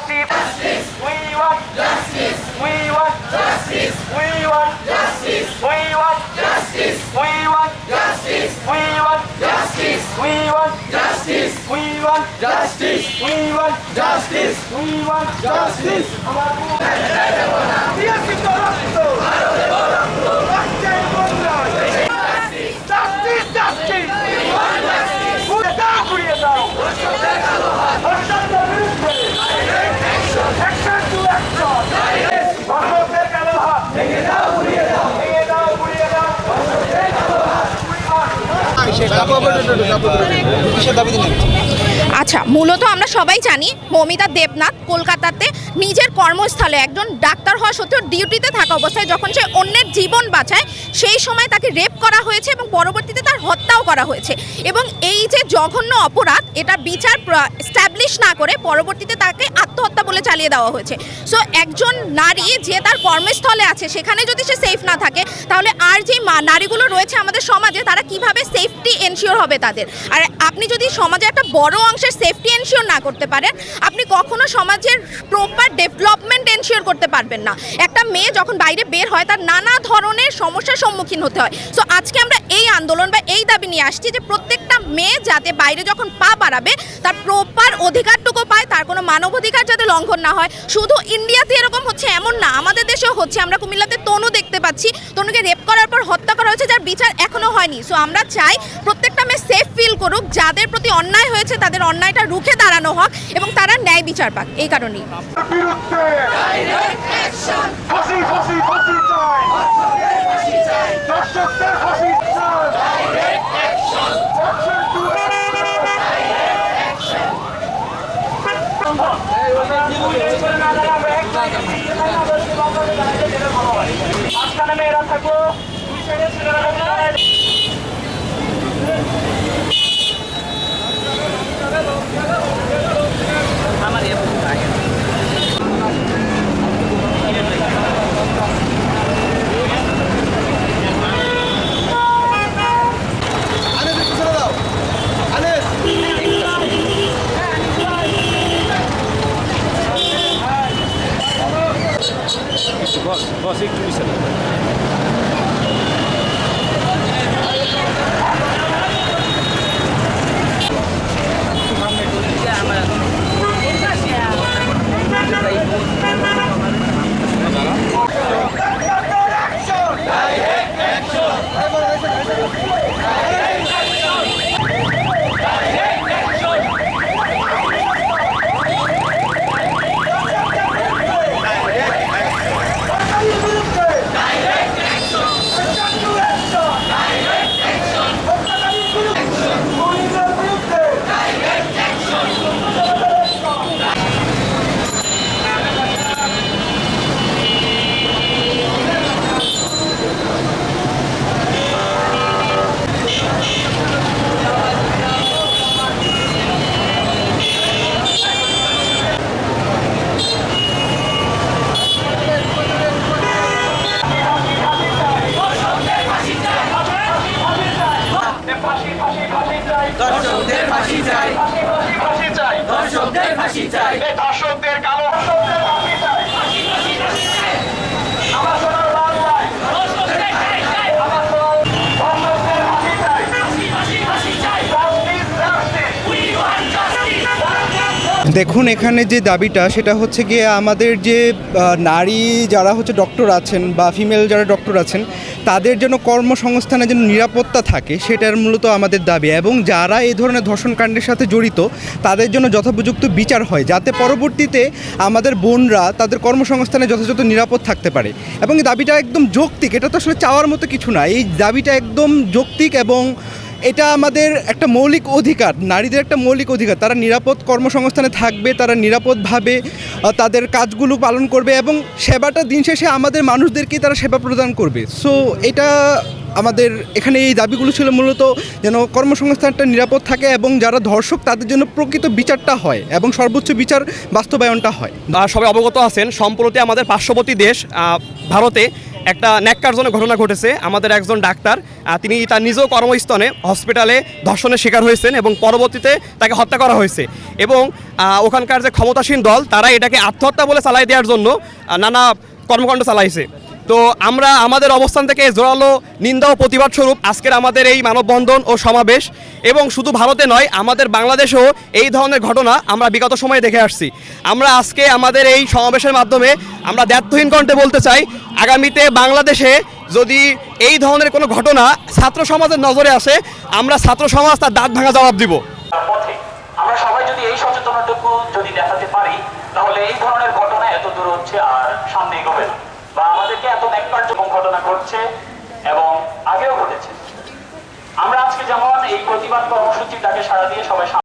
party. Justice. We want justice. We want justice. We want justice. We want justice. We want justice. We want justice. We want justice. We want justice. We want justice. We want justice. দাবিতে নেমেছে আচ্ছা মূলত আমরা সবাই জানি মমিতা দেবনাথ কলকাতাতে নিজের কর্মস্থলে একজন ডাক্তার হওয়া সত্ত্বেও ডিউটিতে থাকা অবস্থায় যখন সে অন্যের জীবন বাঁচায়, সেই সময় তাকে রেপ করা হয়েছে এবং পরবর্তীতে তার হত্যাও করা হয়েছে। এবং এই যে জঘন্য অপরাধ, এটা বিচার স্ট্যাবলিশ না করে পরবর্তীতে তাকে আত্মহত্যা বলে চালিয়ে দেওয়া হয়েছে। সো একজন নারী যে তার কর্মস্থলে আছে, সেখানে যদি সে সেফ না থাকে, তাহলে আর যে নারীগুলো রয়েছে আমাদের সমাজে, তারা কীভাবে সেফটি এনশিওর হবে তাদের? আর আপনি যদি সমাজে একটা বড় অংশের সেফটি এনশিওর না করতে পারেন আপনি কখনো সমাজের প্রপার ডেভেলপমেন্ট এনশিওর করতে পারবেন না। একটা মেয়ে যখন বাইরে বের হয়, তার নানা ধরনের সমস্যার সম্মুখীন হতে হয়। সো আজকে আমরা এই আন্দোলন বা এই দাবি নিয়ে আসছি যে প্রত্যেকটা মেয়ে যাতে বাইরে যখন পা বাড়াবে, তার প্রপার অধিকারটুকু পায়, তার কোনো মানবাধিকার যাতে লঙ্ঘন না হয়। শুধু ইন্ডিয়াতে এরকম হচ্ছে, এমন না, আমাদের দেশেও হচ্ছে। আমরা কুমিল্লাতে তনু দেখতে পাচ্ছি, তনুকে রেপ করার পর হত্যা করা হয়েছে, যার বিচার এখনও হয়নি। সো আমরা চাই প্রত্যেকটা মেয়ে সেফ ফিল করুক, যাদের প্রতি অন্যায় হয়েছে, তাদের অন্যায়টা রুখে দাঁড়ানো হোক এবং তারা ন্যায় বিচার পাক এই কারণেই। ফাঁসি বস বস একটু পিছনে ফাঁসি চাই। দর্শকদের কালো দর্শকদের ফাঁসি চাই আমার সোনার লাল ভাই আমার সোনার দর্শকদের ফাঁসি চাই Justice, justice. দেখুন, এখানে যে দাবিটা, সেটা হচ্ছে গিয়ে আমাদের যে নারী যারা হচ্ছে ডক্টর আছেন বা ফিমেল যারা ডক্টর আছেন, তাদের জন্য কর্মসংস্থানের জন্য নিরাপত্তা থাকে, সেটার মূলত আমাদের দাবি। এবং যারা এই ধরনের ধর্ষণকাণ্ডের সাথে জড়িত, তাদের জন্য যথোপযুক্ত বিচার হয়, যাতে পরবর্তীতে আমাদের বোনরা তাদের কর্মসংস্থানে যথাযথ নিরাপদ থাকতে পারে। এবং এই দাবিটা একদম যৌক্তিক, এটা তো আসলে চাওয়ার মতো কিছু না। এই দাবিটা একদম যৌক্তিক এবং এটা আমাদের একটা মৌলিক অধিকার, নারীদের একটা মৌলিক অধিকার। তারা নিরাপদ কর্মসংস্থানে থাকবে, তারা নিরাপদভাবে তাদের কাজগুলো পালন করবে এবং সেবাটা দিন শেষে আমাদের মানুষদেরকেই তারা সেবা প্রদান করবে। সো, এটা আমাদের এখানে এই দাবিগুলো ছিল মূলত যেন কর্মসংস্থানটা নিরাপদ থাকে এবং যারা ধর্ষক তাদের জন্য প্রকৃত বিচারটা হয় এবং সর্বোচ্চ বিচার বাস্তবায়নটা হয়। সবাই অবগত আছেন, সম্প্রতি আমাদের পার্শ্ববর্তী দেশ ভারতে একটা ন্যাক্কারজনক ঘটনা ঘটেছে। আমাদের একজন ডাক্তার তিনি তার নিজ কর্মস্থলে হসপিটালে ধর্ষণের শিকার হয়েছেন এবং পরবর্তীতে তাকে হত্যা করা হয়েছে। এবং ওখানকার যে ক্ষমতাসীন দল তারা এটাকে আত্মহত্যা বলে চালাই দেওয়ার জন্য নানা কর্মকাণ্ড চালাইছে। তো আমরা আমাদের অবস্থান থেকে জোরালো নিন্দা ও প্রতিবাদ স্বরূপ আজকের আমাদের এই মানববন্ধন ও সমাবেশ। এবং শুধু ভারতে নয়, আমাদের বাংলাদেশেও এই ধরনের ঘটনা আমরা বিগত সময়ে দেখে আসছি। আমরা আজকে আমাদের এই সমাবেশের মাধ্যমে আমরা দ্ব্যর্থহীন কণ্ঠে বলতে চাই, আগামীতে বাংলাদেশে যদি এই ধরনের কোনো ঘটনা ছাত্র সমাজের নজরে আসে, আমরা ছাত্র সমাজ তার দাঁত ভাঙা জবাব দিব। তাহলে এই ধরনের ঘটনা এত দূর হচ্ছে আর না। বা এত ন্যাক্কারজনক ঘটনা ঘটছে এবং আগেও ঘটেছে। আমরা আজকে যেমন এই প্রতিবাদ কর্মসূচিটাকে সারা দিয়ে সবাই